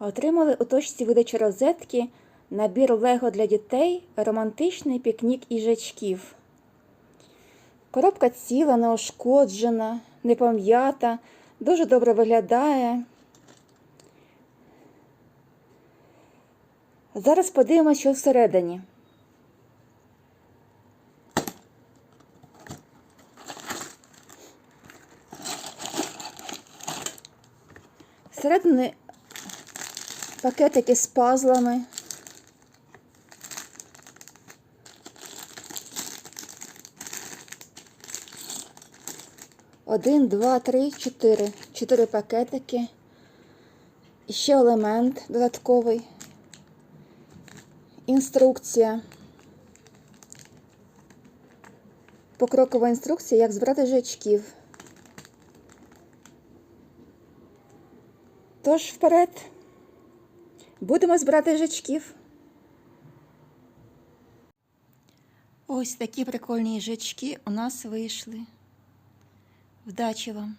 Отримали у точці видачі розетки набір Лего для дітей, романтичний пікнік їжачків. Коробка ціла, неошкоджена, не пом'ята, дуже добре виглядає. Зараз подивимося, що всередині. Всередині пакетики з пазлами. Один, два, три, чотири. Чотири пакетики. І ще елемент додатковий. Інструкція. Покрокова інструкція, як збирати жачків. Тож вперед. Будемо збирати жичків. Ось такі прикольні жички у нас вийшли. Вдачі вам!